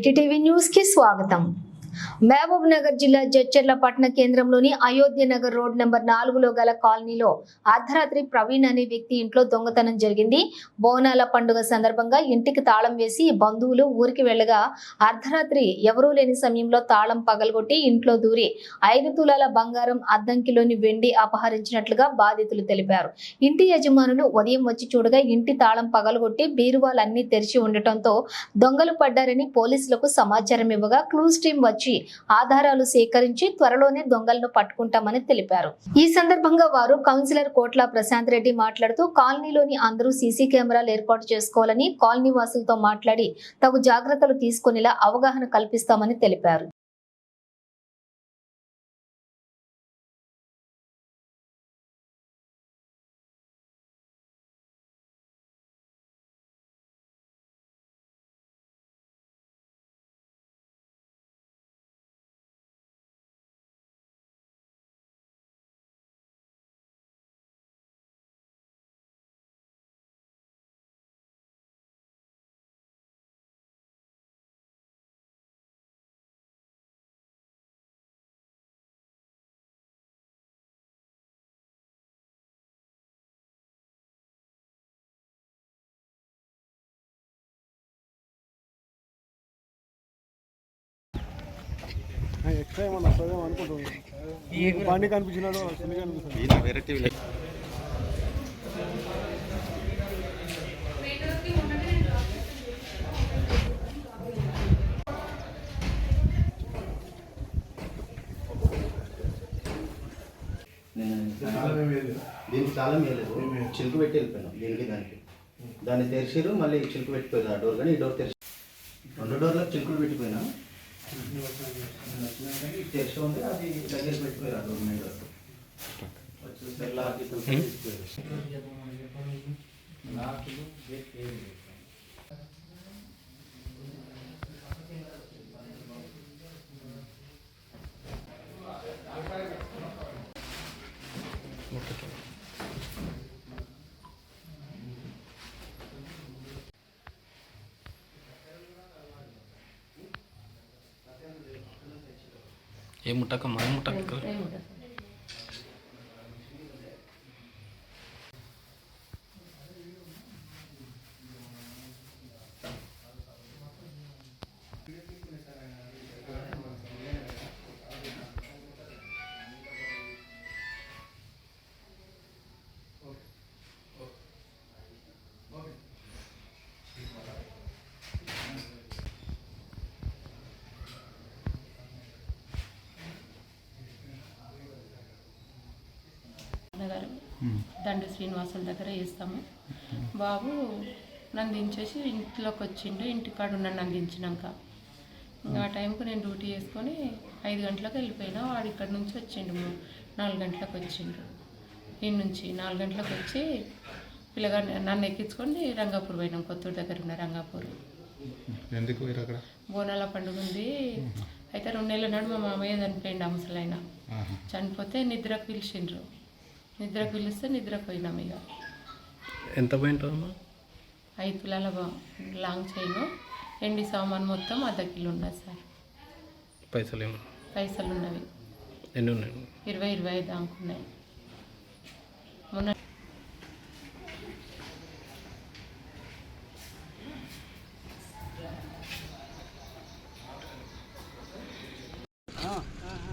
ఏటీటీవీ news కి స్వాగతం మహబూబ్ నగర్ జిల్లా జడ్చర్ల పట్టణ కేంద్రంలోని అయోధ్య నగర్ రోడ్ నెంబర్ నాలుగులో గల కాలనీలో అర్ధరాత్రి ప్రవీణ్ అనే వ్యక్తి ఇంట్లో దొంగతనం జరిగింది. బోనాల పండుగ సందర్భంగా ఇంటికి తాళం వేసి బంధువులు ఊరికి వెళ్ళగా అర్ధరాత్రి ఎవరూ లేని సమయంలో తాళం పగలగొట్టి ఇంట్లో దూరి ఐదు తులాల బంగారం అద్దంకిలోని వెండి అపహరించినట్లుగా బాధితులు తెలిపారు. ఇంటి యజమానులు ఉదయం వచ్చి చూడగా ఇంటి తాళం పగలగొట్టి బీరువాలన్నీ తెరిచి ఉండటంతో దొంగలు పడ్డారని పోలీసులకు సమాచారం ఇవ్వగా క్లూస్ టీం వచ్చి ఆధారాలు సేకరించి త్వరలోనే దొంగలను పట్టుకుంటామని తెలిపారు. ఈ సందర్భంగా వారు కౌన్సిలర్ కోట్ల ప్రశాంత్ రెడ్డి మాట్లాడుతూ కాలనీలోని అందరూ సీసీ కెమెరాలు ఏర్పాటు చేసుకోవాలని కాలనీ వాసులతో మాట్లాడి తగు జాగ్రత్తలు తీసుకునేలా అవగాహన కల్పిస్తామని తెలిపారు. బండి కనిపించినాడు చిన్న కనిపిస్తుంది వేరే టీవీ దీనికి తాళం వేయలేదు చిలుకు పెట్టి వెళ్ళిపోయినాం దీనికి దానికి దాన్ని తెరిచిరు మళ్ళీ చిలుకు పెట్టిపోయింది ఆ డోర్ కానీ ఈ డోర్ తెరిచి రెండు డోర్లకు చిలుకులు పెట్టిపోయినా. తెరిచి ఉంది అది దగ్గర పెట్టిపోయారు ఆ డోర్ మీద వచ్చేసరికి లాక్ ఇట్లా એ મોટા કમાન મોટા નીકળે నగర్ దండు శ్రీనివాసుల దగ్గర వేస్తాము. బాబు నన్ను దించేసి ఇంట్లోకి వచ్చిండు ఇంటికాడ ఉన్న నన్ను దించినాక ఇంకా ఆ టైంకు నేను డ్యూటీ చేసుకొని ఐదు గంటలకు వెళ్ళిపోయినా వాడు ఇక్కడ నుంచి వచ్చిండు నాలుగు గంటలకు వచ్చిండు. ఈ నుంచి నాలుగు గంటలకు వచ్చి పిల్లగా నన్ను ఎక్కించుకొని రంగాపూర్ పోయినాం కొత్తూరు దగ్గర ఉన్న రంగాపూర్. ఎందుకు అక్కడ? బోనాల పండుగ ఉంది. అయితే రెండు నెలల నాడు మా మామయ్య చనిపోయిండు ఆ ముసలాయన చనిపోతే నిద్రకు పిలిచిండ్రు. నిద్రకు పిలిస్తే నిద్రకు పోయినాం ఇక. ఎంత పోయింటారమ్మా ఐదు తులాల లాంగ్ చైన్ ఎండి సామాన్ మొత్తం అర్ధ కిలో ఉన్నది సార్. పైసలు ఏమో పైసలు ఉన్నవి ఎన్ని ఉన్నాయి? ఇరవై ఇరవై ఐదు దాకున్నాయి. మొన్న